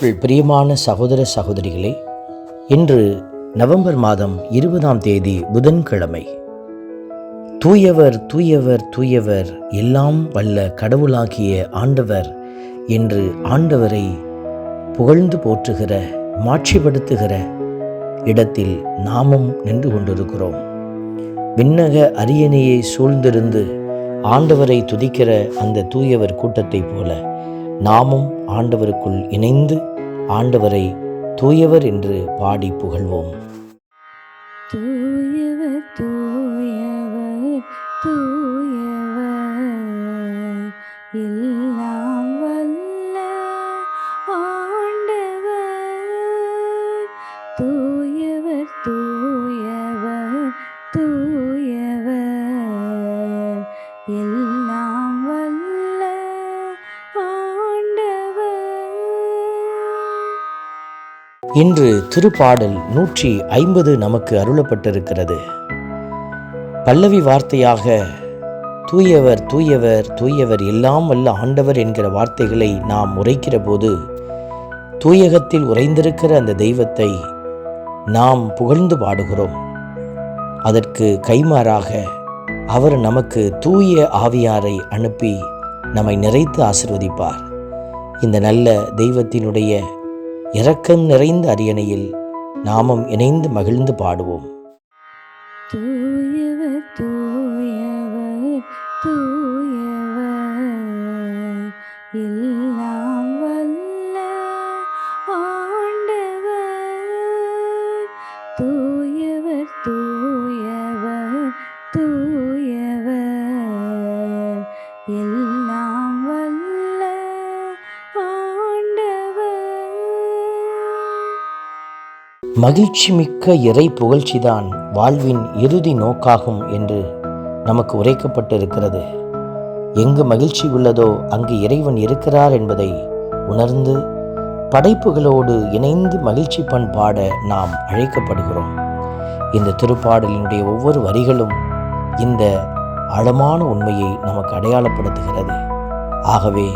ஆண்டவருக்குள் பிரியமான சகோதர சகோதரிகளே இன்று நவம்பர் மாதம் இருபதாம் தேதி புதன்கிழமை. தூயவர் தூயவர் தூயவர் எல்லாம் வல்ல கடவுளாகிய ஆண்டவர் என்று ஆண்டவரை புகழ்ந்து போற்றுகிற மாட்சிப்படுத்துகிற இடத்தில் நாமும் நின்று கொண்டிருக்கிறோம். விண்ணக அரியணையை சூழ்ந்திருந்து ஆண்டவரை துதிக்கிற அந்த தூயவர் கூட்டத்தைப் போல நாமும் ஆண்டவருக்குள் இணைந்து ஆண்டவரை தூயவர் என்று பாடி புகழ்வோம். தூயவர் தூயவர் தூ இன்று திருப்பாடல் நூற்றி ஐம்பது நமக்கு அருளப்பட்டிருக்கிறது. பல்லவி வார்த்தையாக தூயவர் தூயவர் தூயவர் எல்லாம் வல்ல ஆண்டவர் என்கிற வார்த்தைகளை நாம் உரைக்கிற போது தூயகத்தில் உறைந்திருக்கிற அந்த தெய்வத்தை நாம் புகழ்ந்து பாடுகிறோம். அதற்கு கைமாறாக அவர் நமக்கு தூய ஆவியாரை அனுப்பி நம்மை நிறைத்து ஆசிர்வதிப்பார். இந்த நல்ல தெய்வத்தினுடைய இரக்கம் நிறைந்த அரியணையில் நாமும் இணைந்து மகிழ்ந்து பாடுவோம். மகிழ்ச்சி மிக்க இறை புகழ்ச்சிதான் வாழ்வின் இறுதி நோக்காகும் என்று நமக்கு உரைக்கப்பட்டிருக்கிறது. எங்கு மகிழ்ச்சி உள்ளதோ அங்கு இறைவன் இருக்கிறார் என்பதை உணர்ந்து படைப்புகளோடு இணைந்து மகிழ்ச்சி பண்பாட நாம் அழைக்கப்படுகிறோம். இந்த திருப்பாடலினுடைய ஒவ்வொரு வரிகளும் இந்த ஆழமான உண்மையை நமக்கு அடையாளப்படுத்துகிறது. ஆகவே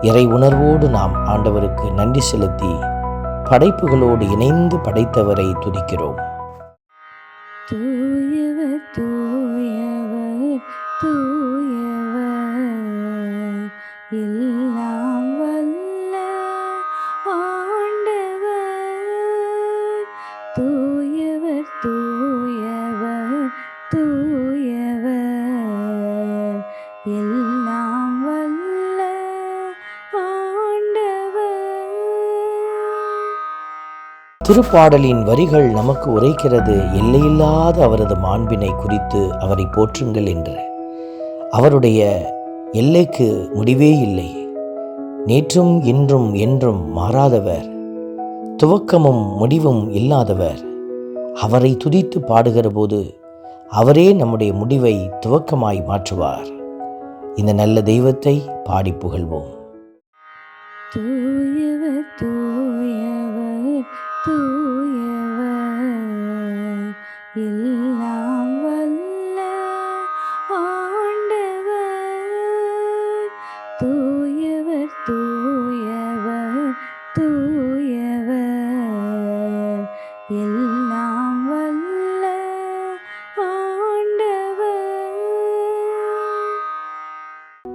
இறை உணர்வோடு நாம் ஆண்டவருக்கு நன்றி செலுத்தி படைப்புகளோடு இணைந்து படைத்தவரை துதிக்கிறோம். தூயவர் திருப்பாடலின் வரிகள் நமக்கு உரைக்கிறது எல்லையில்லாத அவரது மாண்பினை குறித்து அவரை போற்றுங்கள் என்று. அவருடைய எல்லைக்கு முடிவே இல்லை. நேற்றும் இன்றும் என்றும் மாறாதவர். துவக்கமும் முடிவும் இல்லாதவர். அவரை துதித்து பாடுகிற போது அவரே நம்முடைய முடிவை துவக்கமாய் மாற்றுவார். இந்த நல்ல தெய்வத்தை பாடி புகழ்வோம். தூயவர் தூயவர் எல்லாம் வல்ல ஆண்டவர். தூயவர் தூயவர் தூயவர் எல்லாம் வல்ல ஆண்டவர்.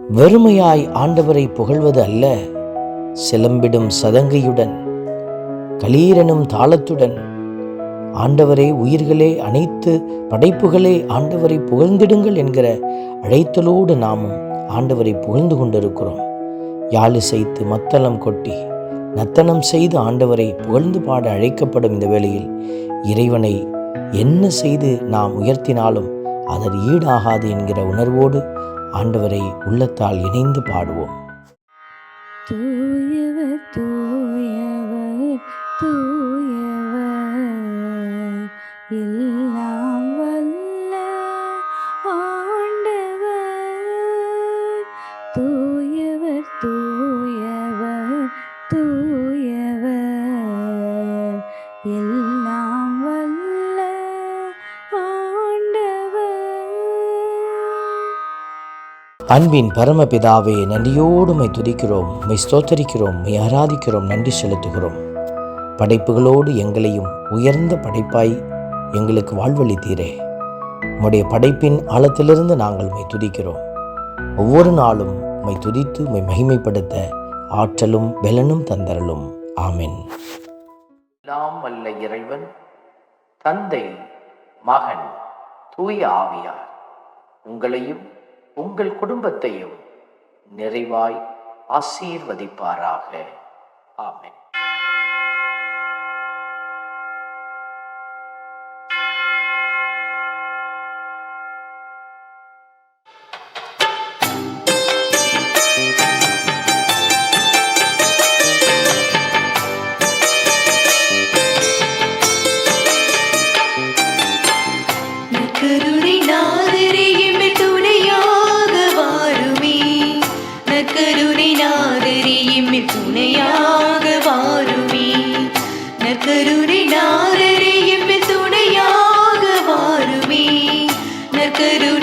வெறுமையாய் ஆண்டவரை புகழ்வது அல்ல சிலம்பிடும் சதங்கையுடன் கலீரனும் தாளத்துடன் ஆண்டவரே உயிர்களே அனைத்து படைப்புகளே ஆண்டவரை புகழ்ந்திடுங்கள் என்கிற அழைத்தலோடு நாமும் ஆண்டவரை புகழ்ந்து கொண்டிருக்கிறோம். யாழ் இசைத்து மத்தளம் கொட்டி நத்தனம் செய்து ஆண்டவரை புகழ்ந்து பாட அழைக்கப்படும் இந்த வேளையில் இறைவனை என்ன செய்து நாம் உயர்த்தினாலும் அதன் ஈடாகாது என்கிற உணர்வோடு ஆண்டவரை உள்ளத்தால் இணைந்து பாடுவோம். எல்லாம் வல்ல ஆண்டவர். தூயவர் தூயவர் தூயவர். எல்லாம் வல்ல ஆண்டவர். அன்பின் பரமபிதாவே நன்றியோடு மை துதிக்கிறோம் மை ஸ்தோத்தரிக்கிறோம் மை ஆராதிக்கிறோம் நன்றி செலுத்துகிறோம். படைப்புகளோடு எங்களையும் உயர்ந்த படைப்பாய் எங்களுக்கு வாழ்வளித்தீரே உம்முடைய படைப்பின் ஆழத்திலிருந்து நாங்கள் மை துதிக்கிறோம். ஒவ்வொரு நாளும் மை துதித்து மை மகிமைப்படுத்த ஆற்றலும் பலனும் தந்தரலும் ஆமென். நாம் அல்ல இறைவன் தந்தை மகன் தூய ஆவியார் உங்களையும் உங்கள் குடும்பத்தையும் நிறைவாய் ஆசீர்வதிப்பாராக. ஆமென். do.